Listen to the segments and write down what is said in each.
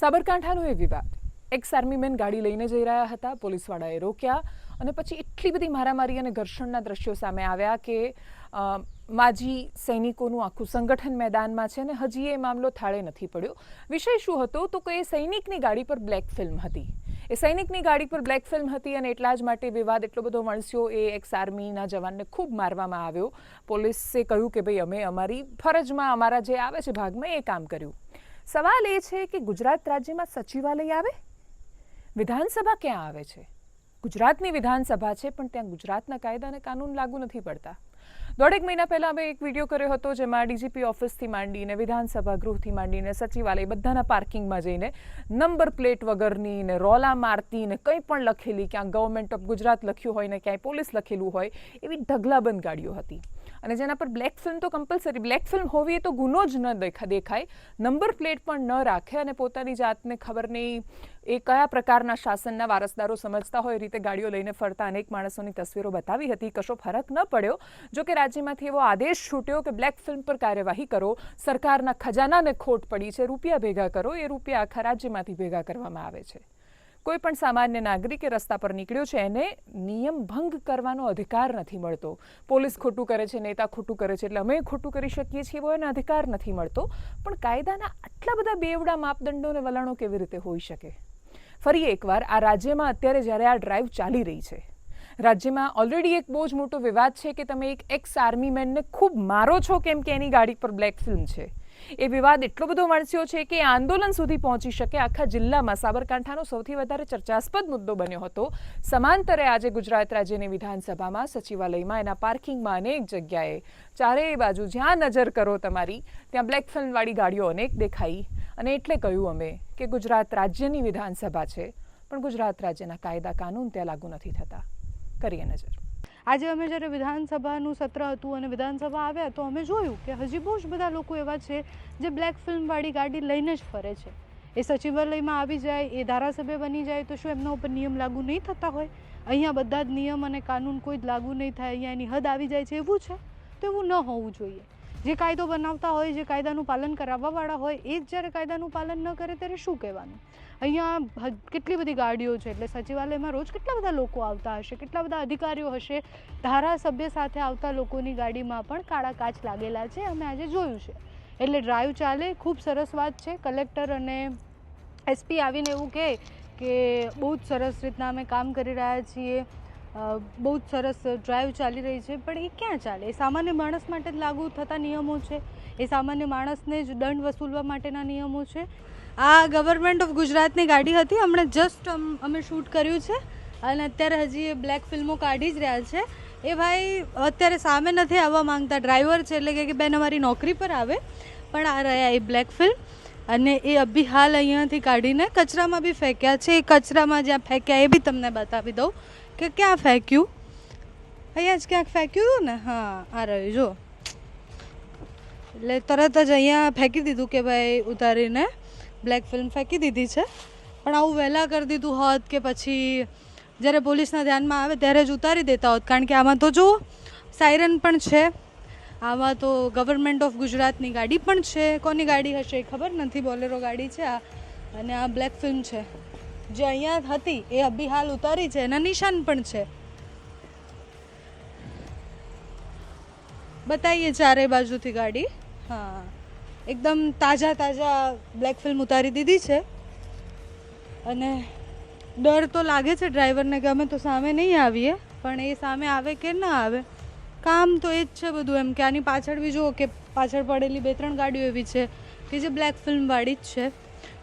સાબરકાંઠાનો એ વિવાદ. X army man ગાડી લઈને જઈ રહ્યા હતા, પોલીસવાળાએ રોક્યા અને પછી એટલી બધી મારામારી અને ઘર્ષણના દ્રશ્યો સામે આવ્યા કે માજી સૈનિકોનું આખું સંગઠન મેદાનમાં છે અને હજી એ મામલો થાળે નથી પડ્યો. વિષય શું હતો? તો કે એ સૈનિકની ગાડી પર બ્લેક ફિલ્મ હતી. એ સૈનિકની ગાડી પર બ્લેક ફિલ્મ હતી અને એટલા જ માટે વિવાદ એટલો બધો વણસ્યો એ એક્સ આર્મીના જવાનને ખૂબ મારવામાં આવ્યો. પોલીસે કહ્યું કે ભાઈ અમે અમારી ફરજમાં અમારા જે આવે છે ભાગમાં એ કામ કર્યું. સવાલ એ છે કે ગુજરાત રાજ્યમાં સચિવાલય આવે? વિધાનસભા ક્યાં આવે છે? ગુજરાતની વિધાનસભા છે, પણ ત્યાં ગુજરાતના કાયદા અને કાનૂન લાગુ નથી પડતા. દોઢેક મહિના પહેલા અમે એક વીડિયો કર્યો હતો જેમાં ડીજીપી ઓફિસથી માંડીને વિધાનસભા ગૃહથી માંડીને સચિવાલય બધાના પાર્કિંગમાં જઈને નંબર પ્લેટ વગરની ને રોલા મારતી ને કંઈ પણ લખેલી, ક્યાં ગવર્મેન્ટ ઓફ ગુજરાત લખ્યું હોય ને ક્યાંય પોલીસ લખેલું હોય, એવી ઢગલાબંધ ગાડીઓ હતી. અને જેના પર બ્લેક ફિલ્મ તો કમ્પલસરી બ્લેક ફિલ્મ હોવી એ તો ગુનો જ ન દેખા, દેખાય. નંબર પ્લેટ પણ ન રાખે અને પોતાની જાતને ખબર નહીં. એ કયા પ્રકારના શાસનના વારસદારો સમજતા હોય એ રીતે ગાડીઓ લઈને ફરતા અનેક માણસોની તસવીરો બતાવી હતી. કશો ફરક ન પડ્યો. જો કે રાજ્યમાંથી એવો આદેશ છૂટ્યો કે બ્લેક ફિલ્મ પર કાર્યવાહી કરો. સરકારના ખજાનાને ખોટ પડી છે. રૂપિયા ભેગા કરો. એ રૂપિયા આખા રાજ્યમાંથી ભેગા કરવામાં આવે છે. કોઈ પણ સામાન્ય નાગરિક રસ્તા પર નીકળ્યો છે, એને નિયમ ભંગ કરવાનો અધિકાર નથી મળતો. પોલીસ ખોટું કરે છે, નેતા ખોટું કરે છે, એટલે અમે ખોટું કરી શકીએ છીએ એવો એને અધિકાર નથી મળતો. પણ કાયદાના આટલા બધા બેવડા માપદંડો અને વલણો કેવી રીતે હોઈ શકે? ફરી એકવાર આ રાજ્યમાં અત્યારે જ્યારે આ ડ્રાઈવ ચાલી રહી છે. રાજ્યમાં ઓલરેડી એક બહુ જ મોટો વિવાદ છે કે તમે એક એક્સ આર્મી મેનને ખૂબ મારો છો કેમ કે એની ગાડી પર બ્લેક ફિલ્મ છે. એ વિવાદ એટલો બધો વણસ્યો છે કે આંદોલન સુધી પહોંચી શકે આખા જિલ્લામાં. સાબરકાંઠાનો સૌથી વધારે ચર્ચાસ્પદ મુદ્દો બન્યો હતો. સમાંતરે આજે ગુજરાત રાજ્યની વિધાનસભામાં, સચિવાલયમાં, એના પાર્કિંગમાં અનેક જગ્યાએ ચારેય બાજુ જ્યાં નજર કરો તમારી, ત્યાં બ્લેક ફિલ્મવાળી ગાડીઓ અનેક દેખાઈ. અને એટલે કહ્યું અમે કે ગુજરાત રાજ્યની વિધાનસભા છે, પણ ગુજરાત રાજ્યના કાયદા કાનૂન ત્યાં લાગુ નથી થતા. કરીએ નજર. આજે અમે જ્યારે વિધાનસભાનું સત્ર હતું અને વિધાનસભા આવ્યા તો અમે જોયું કે હજી બહુ જ બધા લોકો એવા છે જે બ્લેક ફિલ્મવાળી ગાડી લઈને જ ફરે છે. એ સચિવાલયમાં આવી જાય, એ ધારાસભ્ય બની જાય તો શું એમના ઉપર નિયમ લાગુ નહીં થતા હોય? અહીંયા બધા જ નિયમ અને કાનૂન કોઈ જ લાગુ નહીં થાય, અહીંયા એની હદ આવી જાય છે એવું છે? તો એવું ન હોવું જોઈએ. જે કાયદો બનાવતા હોય, જે કાયદાનું પાલન કરાવવાવાળા હોય, એ જ જ્યારે કાયદાનું પાલન ન કરે ત્યારે શું કહેવાનું? અહીંયા કેટલી બધી ગાડીઓ છે, એટલે સચિવાલયમાં રોજ કેટલા બધા લોકો આવતા હશે, કેટલા બધા અધિકારીઓ હશે? ધારાસભ્ય સાથે આવતા લોકોની ગાડીમાં પણ કાળા કાચ લાગેલા છે, અમે આજે જોયું છે. એટલે ડ્રાઈવ ચાલે, ખૂબ સરસ વાત છે. કલેક્ટર અને એસપી આવીને એવું કહે કે બહુ જ સરસ રીતના અમે કામ કરી રહ્યા છીએ. બહુ જ સરસ ડ્રાઈવ ચાલી રહી છે, પણ એ ક્યાં ચાલે? એ સામાન્ય માણસ માટે જ લાગુ થતા નિયમો છે? એ સામાન્ય માણસને જ દંડ વસૂલવા માટેના નિયમો છે? આ ગવર્મેન્ટ ઓફ ગુજરાતની ગાડી હતી, હમણાં જસ્ટ અમે શૂટ કર્યું છે, અને અત્યારે હજી એ બ્લેક ફિલ્મો કાઢી જ રહ્યા છે. એ ભાઈ, અત્યારે સામે નથી આવવા માંગતા ડ્રાઈવર છે, એટલે કે બેન અમારી નોકરી પર આવે, પણ આ રહ્યા એ બ્લેક ફિલ્મ અને એ અભી હાલ અહીંયાથી કાઢીને કચરામાં બી ફેંક્યા છે. એ કચરામાં જ્યાં ફેંક્યા એ બી તમને બતાવી દઉં. કે ક્યાં ફેંક્યું? અહીંયા જ ક્યાંક ફેંક્યું હતું ને? હા, આ રહ્યું, જો. એટલે તરત જ અહીંયા ફેંકી દીધું કે ભાઈ ઉતારીને બ્લેક ફિલ્મ ફેંકી દીધી છે. પણ આવું વહેલા કરી દીધું હોત કે પછી જ્યારે પોલીસના ધ્યાનમાં આવે ત્યારે જ ઉતારી દેતા હોત. કારણ કે આમાં તો જો સાયરન પણ છે. આમાં તો ગવર્મેન્ટ ઓફ ગુજરાતની ગાડી પણ છે. કોની ગાડી હશે ખબર નથી. બોલેરો ગાડી છે આ. અને આ બ્લેક ફિલ્મ છે. જે અહીંયા હતી, એ અભી હાલ ઉતારી છે. એના નિશાન પણ છે. બતાવીએ ચારે બાજુથી ગાડી. હા. એકદમ તાજા તાજા બ્લેક ફિલ્મ ઉતારી દીધી છે. અને ડર તો લાગે છે ડ્રાઈવરને કે અમે તો સામે નહીં આવીએ, પણ એ સામે આવે કે ના આવે, કામ તો એ જ છે બધું એમ કે આની પાછળ બી જુઓ કે પાછળ પડેલી બે ત્રણ ગાડીઓ એવી છે કે જે બ્લેક ફિલ્મવાળી જ છે.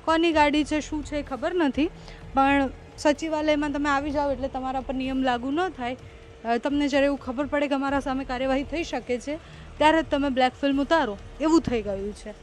કોની ગાડી છે, શું છે ખબર નથી. પણ સચિવાલયમાં તમે આવી જાઓ એટલે તમારા પર નિયમ લાગુ ન થાય. તમને જ્યારે એવું ખબર પડે કે અમારા સામે કાર્યવાહી થઈ શકે છે, ત્યારે જ તમે બ્લેક ફિલ્મ ઉતારો. એવું થઈ ગયું છે.